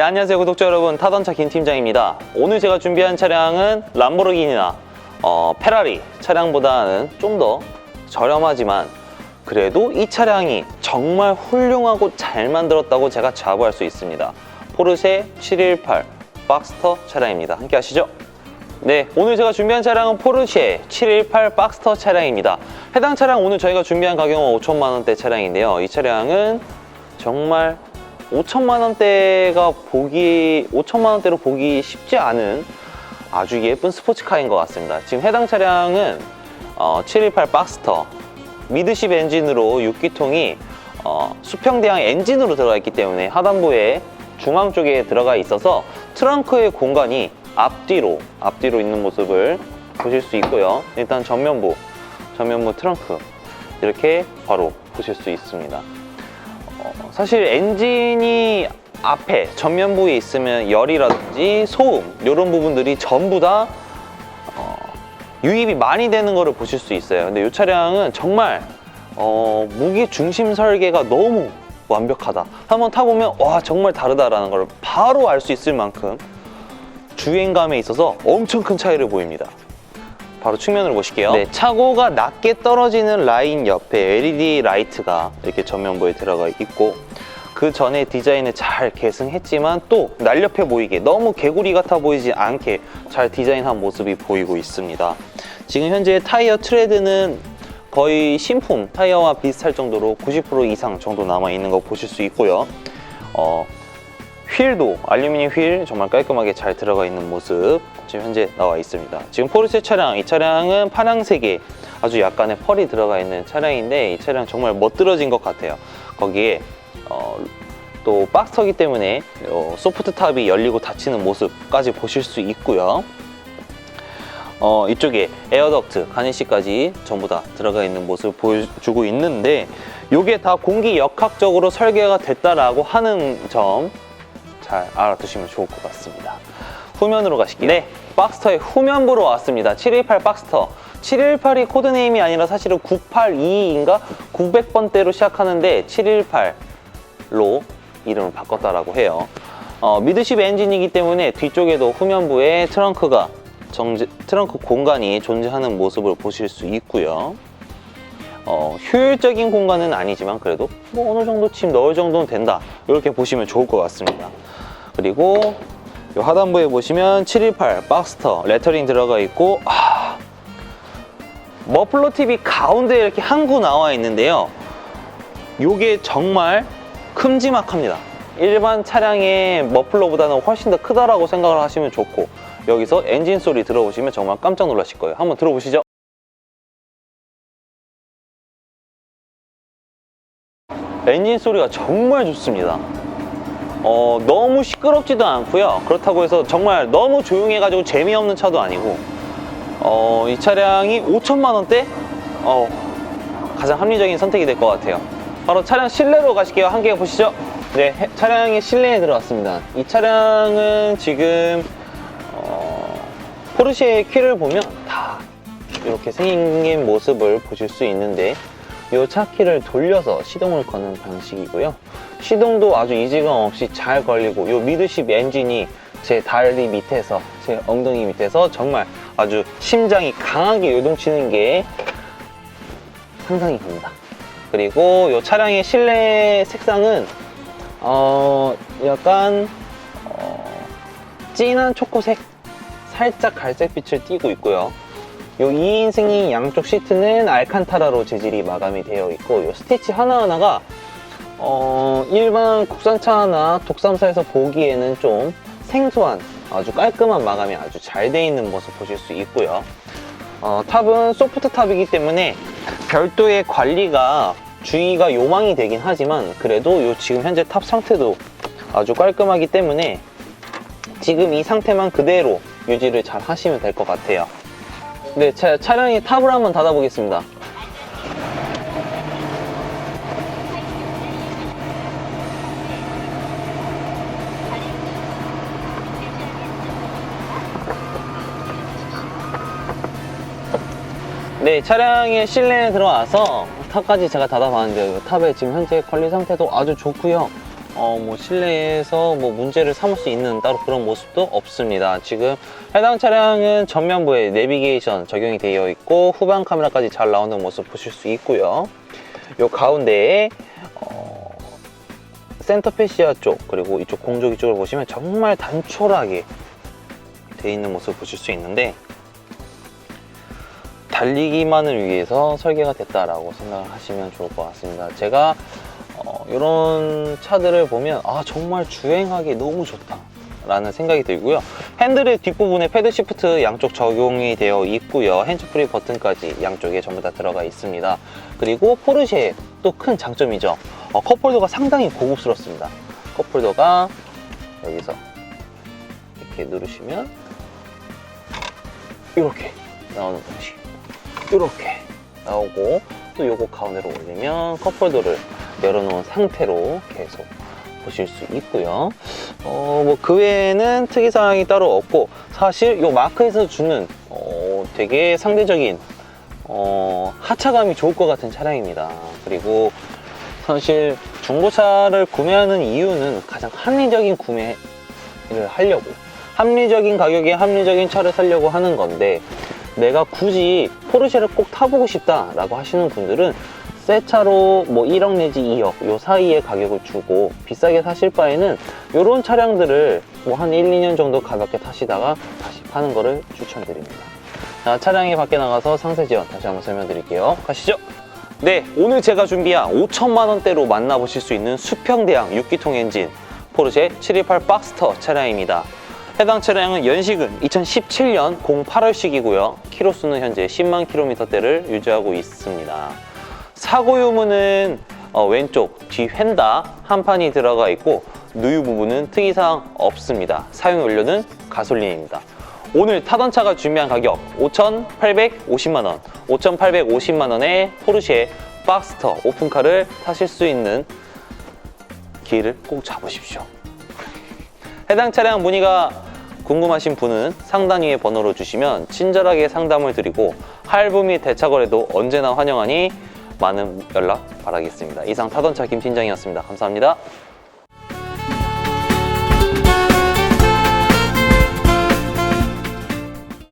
네, 안녕하세요 구독자 여러분. 타던차 김팀장입니다. 오늘 제가 준비한 차량은 람보르기니나 어, 페라리 차량보다는 좀 더 저렴하지만 그래도 이 차량이 정말 훌륭하고 잘 만들었다고 제가 자부할 수 있습니다. 포르쉐 718 박스터 차량입니다. 함께 하시죠. 네, 오늘 제가 준비한 차량은 포르쉐 718 박스터 차량입니다. 해당 차량 오늘 저희가 준비한 가격은 5천만 원대 차량인데요. 이 차량은 정말 5천만 원대가 보기 5천만 원대로 보기 쉽지 않은 아주 예쁜 스포츠카인 것 같습니다. 지금 해당 차량은 어, 718 박스터 미드십 엔진으로 6기통이 어, 수평대항 엔진으로 들어가 있기 때문에 하단부에 중앙 쪽에 들어가 있어서 트렁크의 공간이 앞뒤로 앞뒤로 있는 모습을 보실 수 있고요. 일단 전면부 전면부 트렁크 이렇게 바로 보실 수 있습니다. 어, 사실 엔진이 앞에 전면 부에 있으면 열이라든지 소음 이런 부분들이 전부 다 어, 유입이 많이 되는 거를 보실 수 있어요. 근데 이 차량은 정말 어, 무게 중심 설계가 너무 완벽하다. 한번 타보면 와 정말 다르다라는 걸 바로 알 수 있을 만큼 주행감에 있어서 엄청 큰 차이를 보입니다. 바로 측면으로 보실게요. 네, 차고가 낮게 떨어지는 라인 옆에 LED 라이트가 이렇게 전면부에 들어가 있고 그 전에 디자인을 잘 계승했지만 또 날렵해 보이게 너무 개구리 같아 보이지 않게 잘 디자인한 모습이 보이고 있습니다. 지금 현재 타이어 트레드는 거의 신품 타이어와 비슷할 정도로 90% 이상 정도 남아 있는 거 보실 수 있고요. 어, 휠도 알루미늄 휠 정말 깔끔하게 잘 들어가 있는 모습 지금 현재 나와 있습니다. 지금 포르쉐 차량, 이 차량은 파랑색에 아주 약간의 펄이 들어가 있는 차량인데 이 차량 정말 멋들어진 것 같아요. 거기에 어, 또 박스터기 때문에 어, 소프트 탑이 열리고 닫히는 모습까지 보실 수 있고요. 어, 이쪽에 에어덕트, 가니시까지 전부 다 들어가 있는 모습을 보여주고 있는데 이게 다 공기 역학적으로 설계가 됐다라고 하는 점 잘 알아두시면 좋을 것 같습니다. 후면으로 가실게요. 네, 박스터의 후면부로 왔습니다. 718 박스터. 718이 코드네임이 아니라 사실은 982인가 900번대로 시작하는데 718로 이름을 바꿨다라고 해요. 어, 미드십 엔진이기 때문에 뒤쪽에도 후면부에 트렁크가 정제, 트렁크 공간이 존재하는 모습을 보실 수 있고요. 어, 효율적인 공간은 아니지만 그래도 뭐 어느 정도 짐 넣을 정도는 된다. 이렇게 보시면 좋을 것 같습니다. 그리고 이 하단부에 보시면 718 박스터 레터링 들어가 있고 아, 머플러 TV 가운데 이렇게 항구 나와 있는데요. 요게 정말 큼지막합니다. 일반 차량의 머플러보다는 훨씬 더 크다라고 생각을 하시면 좋고 여기서 엔진 소리 들어보시면 정말 깜짝 놀라실 거예요. 한번 들어보시죠 엔진 소리가 정말 좋습니다. 어, 너무 시끄럽지도 않고요. 그렇다고 해서 정말 너무 조용해 가지고 재미없는 차도 아니고, 어, 이 차량이 5천만 원대? 어, 가장 합리적인 선택이 될 것 같아요. 바로 차량 실내로 가실게요. 함께 보시죠. 네, 해- 차량의 실내에 들어왔습니다. 이 차량은 지금 어, 포르쉐의 키를 보면 다 이렇게 생긴 모습을 보실 수 있는데 이 차키를 돌려서 시동을 거는 방식이고요. 시동도 아주 이지감 없이 잘 걸리고 이 미드십 엔진이 제 다리 밑에서 제 엉덩이 밑에서 정말 아주 심장이 강하게 요동치는 게 상상이 갑니다. 그리고 이 차량의 실내 색상은 어 약간 어, 진한 초코색 살짝 갈색빛을 띠고 있고요. 요 2인 승인 양쪽 시트는 알칸타라로 재질이 마감이 되어 있고 요 스티치 하나하나가 어, 일반 국산차나 독삼사에서 보기에는 좀 생소한 아주 깔끔한 마감이 아주 잘 되어 있는 모습 보실 수 있고요. 어, 탑은 소프트 탑이기 때문에 별도의 관리가 주의가 요망이 되긴 하지만 그래도 요 지금 현재 탑 상태도 아주 깔끔하기 때문에 지금 이 상태만 그대로 유지를 잘 하시면 될 것 같아요. 네, 차, 차량의 탑을 한번 닫아보겠습니다. 네, 차량의 실내에 들어와서 탑까지 제가 닫아봤는데요. 탑의 지금 현재 관리 상태도 아주 좋고요. 어, 뭐 실내에서 뭐 문제를 삼을 수 있는 따로 그런 모습도 없습니다. 지금 해당 차량은 전면부에 내비게이션 적용이 되어 있고 후방 카메라까지 잘 나오는 모습 보실 수 있고요. 요 가운데에 어, 센터 페시아 쪽 그리고 이쪽 공조기 쪽을 보시면 정말 단촐하게 돼 있는 모습 보실 수 있는데 달리기만을 위해서 설계가 됐다라고 생각을 하시면 좋을 것 같습니다. 제가 어, 이런 차들을 보면 아 정말 주행하기 너무 좋다. 라는 생각이 들고요. 핸들의 뒷부분에 패드 시프트 양쪽 적용이 되어 있고요. 핸즈프리 버튼까지 양쪽에 전부 다 들어가 있습니다. 그리고 포르쉐의 또 큰 장점이죠. 어, 컵홀더가 상당히 고급스럽습니다. 컵홀더가 여기서 이렇게 누르시면 이렇게 나오는 방식. 이렇게 나오고 또 요거 가운데로 올리면 컵홀더를 열어놓은 상태로 계속 보실 수 있고요. 어, 뭐 그 외에는 특이사항이 따로 없고 사실 요 마크에서 주는 어, 되게 상대적인 어, 하차감이 좋을 것 같은 차량입니다. 그리고 사실 중고차를 구매하는 이유는 가장 합리적인 구매를 하려고 합리적인 가격에 합리적인 차를 사려고 하는 건데 내가 굳이 포르쉐를 꼭 타보고 싶다라고 하시는 분들은 새 차로 뭐 1억 내지 2억 요 사이의 가격을 주고 비싸게 사실 바에는 이런 차량들을 뭐 한 1, 2년 정도 가볍게 타시다가 다시 파는 거를 추천드립니다. 자, 차량이 밖에 나가서 상세 지원 다시 한번 설명드릴게요. 가시죠. 네, 오늘 제가 준비한 5천만 원대로 만나보실 수 있는 수평대양 6기통 엔진 포르쉐 728 박스터 차량입니다. 해당 차량은 연식은 2017년 08월식이고요. 키로수는 현재 10만 킬로미터대를 유지하고 있습니다. 사고 유무는 어, 왼쪽 뒤 휀다 한 판이 들어가 있고 누유 부분은 특이사항 없습니다. 사용 연료는 가솔린입니다. 오늘 타던 차가 준비한 가격 5,850만 원, 5,850만 원의 포르쉐 박스터 오픈카를 타실 수 있는 기회를 꼭 잡으십시오. 해당 차량 문의가 궁금하신 분은 상단 위에 번호로 주시면 친절하게 상담을 드리고 할부 및 대차 거래도 언제나 환영하니 많은 연락 바라겠습니다. 이상 타던차 김 팀장이었습니다. 감사합니다.